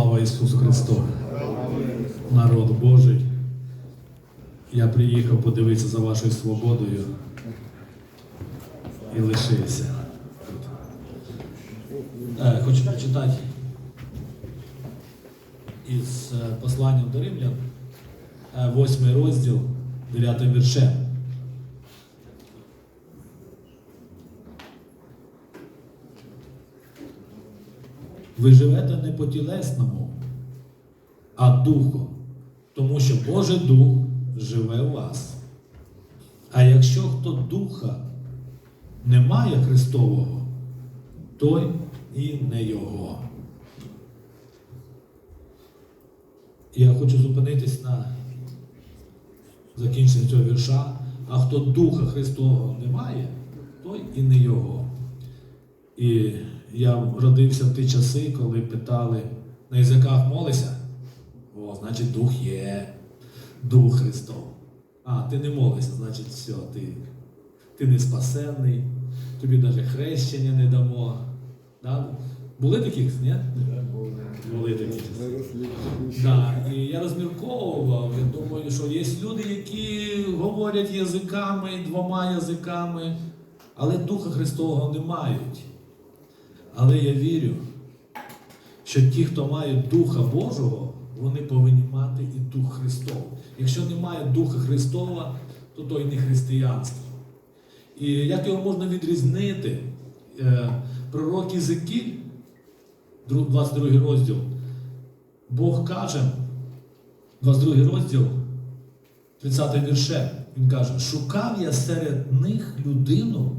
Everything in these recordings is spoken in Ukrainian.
Слава Ісусу Христу! Народ Божий. Я приїхав подивитися за вашою свободою і лишився. Е, Хочу прочитати із е, посланням до Римлян, е, восьмий розділ, дев'ятим віршем. Ви живете не по тілесному, а духом, тому що Божий Дух живе у вас. А якщо хто духа не має Христового, той і не його. Я хочу зупинитись на закінченні цього вірша. А хто Духа Христового не має, той і не його. І я родився в ті часи, коли питали, на язиках молися? О, значить, дух є, дух Христов. А, ти не молишся, значить, все, ти, ти не спасенний, тобі навіть хрещення не дамо. Да? Були таких, ні? Були такі. Да. І я розмірковував, я думаю, що є люди, які говорять язиками, двома язиками, але Духа Христового не мають. Але я вірю, що ті, хто мають Духа Божого, вони повинні мати і Дух Христов. Якщо немає Духа Христова, то то й не християнство. І як його можна відрізнити? Е, Пророк Ізекіль, 22 розділ, Бог каже, 22 розділ, 30 вірше, він каже, шукав я серед них людину,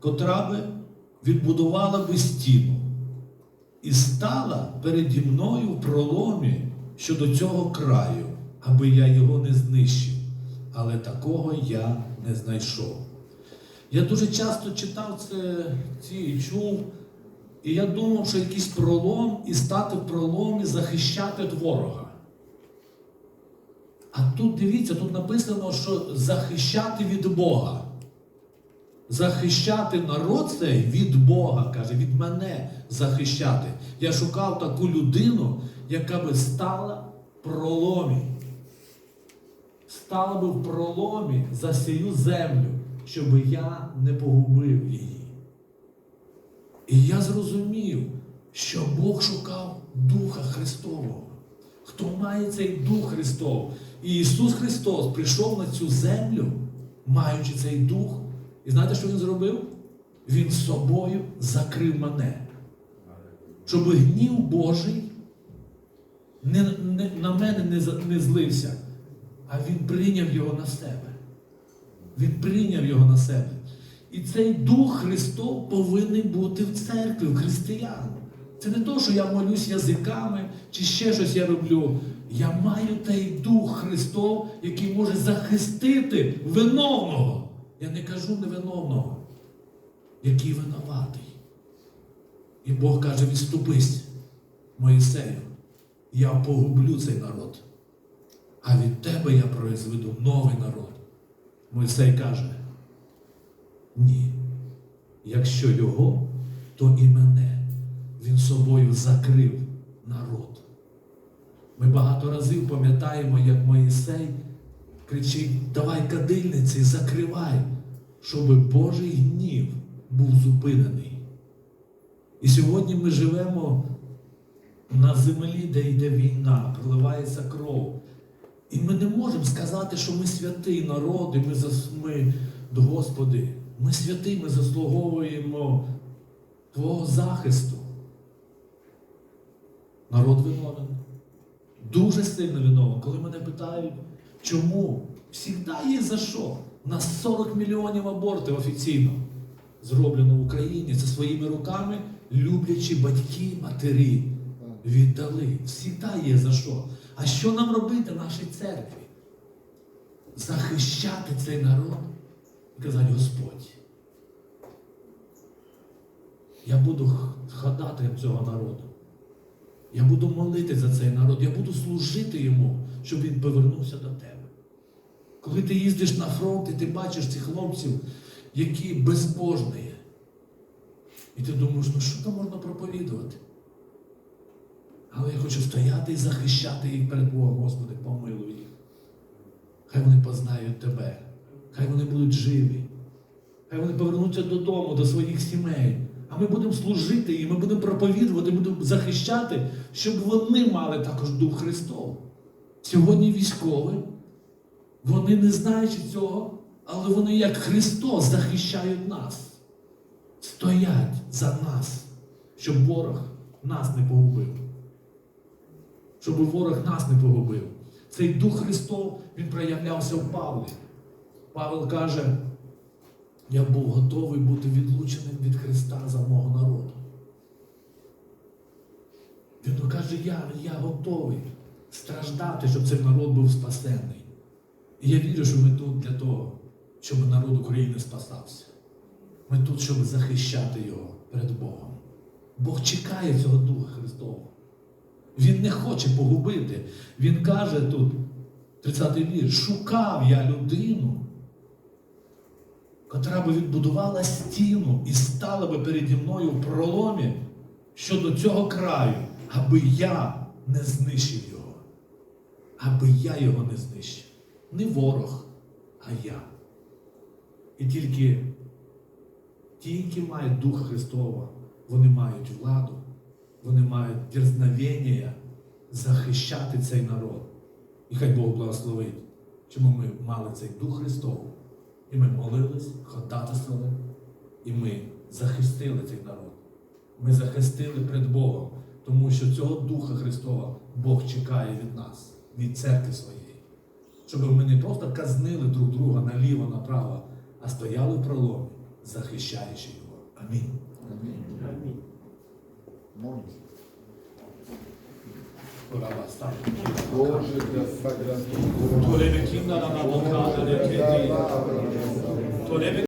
котра би відбудувала би стіну і стала переді мною в проломі щодо цього краю, аби я його не знищив. Але такого я не знайшов. Я дуже часто читав це ці чув, і я думав, що якийсь пролом і стати в проломі захищати ворога. А тут дивіться, тут написано, що захищати від Бога. Захищати народ цей від Бога, каже, від мене захищати. Я шукав таку людину, яка би стала в проломі. Стала би в проломі за сію землю, щоб я не погубив її. І я зрозумів, що Бог шукав Духа Христового. Хто має цей Дух Христов? І Ісус Христос прийшов на цю землю, маючи цей дух. І знаєте, що Він зробив? Він собою закрив мене. Щоб гнів Божий не, не, на мене не, не злився, а Він прийняв його на себе. Він прийняв його на себе. І цей Дух Христов повинен бути в церкві, в християн. Це не то, що я молюсь язиками чи ще щось я роблю. Я маю той Дух Христов, який може захистити виновного. Я не кажу невиновного, який винуватий. І Бог каже, відступись, Моїсею, я погублю цей народ. А від тебе я произведу новий народ. Мойсей каже, ні. Якщо його, то і мене. Він собою закрив народ. Ми багато разів пам'ятаємо, як Моїсей кричить: давай кадильниці, закривай, щоб Божий гнів був зупинений. І сьогодні ми живемо на землі, де йде війна, проливається кров. І ми не можемо сказати, що ми святий народ, і ми, зас... ми Господи, ми святий, ми заслуговуємо Твого захисту. Народ виновен. Дуже сильно виновен. Коли мене питають, чому? Всігда є за що. У нас 40 мільйонів абортів офіційно зроблено в Україні. Це своїми руками люблячі батьки, матері віддали. Всігда є за що. А що нам робити в нашій церкві? Захищати цей народ і казати Господь. Я буду ходатаєм цього народу. Я буду молити за цей народ, я буду служити йому, щоб він повернувся до тебе. Коли ти їздиш на фронт і ти бачиш цих хлопців, які безбожні, і ти думаєш, ну що там можна проповідувати? Але я хочу стояти і захищати їх перед Богом, Господи, помилуй їх. Хай вони познають Тебе, хай вони будуть живі, хай вони повернуться додому, до своїх сімей. А ми будемо служити і ми будемо проповідувати, будемо захищати, щоб вони мали також Дух Христов. Сьогодні військові, вони не знаючи цього, але вони як Христос захищають нас, стоять за нас, щоб ворог нас не погубив. Щоб ворог нас не погубив. Цей Дух Христов, він проявлявся в Павлі. Павел каже, я був готовий бути відлученим від Христа за мого народу. Він каже, я, я готовий страждати, щоб цей народ був спасенний. І я вірю, що ми тут для того, щоб народ України спасався. Ми тут, щоб захищати його перед Богом. Бог чекає цього Духа Христового. Він не хоче погубити. Він каже тут, 30-й вірш, шукав я людину, котра би відбудувала стіну і стала би переді мною в проломі щодо цього краю, аби я не знищив його. Аби я його не знищив. Не ворог, а я. І тільки ті, які мають Духа Христова, вони мають владу, вони мають дерзновення захищати цей народ. І хай Бог благословить, чому ми мали цей Дух Христовий. І ми молились, ходатайствували, і ми захистили цей народ. Ми захистили перед Богом, тому що цього Духа Христова Бог чекає від нас, від церкви своєї. Щоб ми не просто казнили друг друга наліво, направо, а стояли в проломі, захищаючи його. Амінь. Амінь. Амінь. Амінь. Боже, на бокада, не кеді. Толебе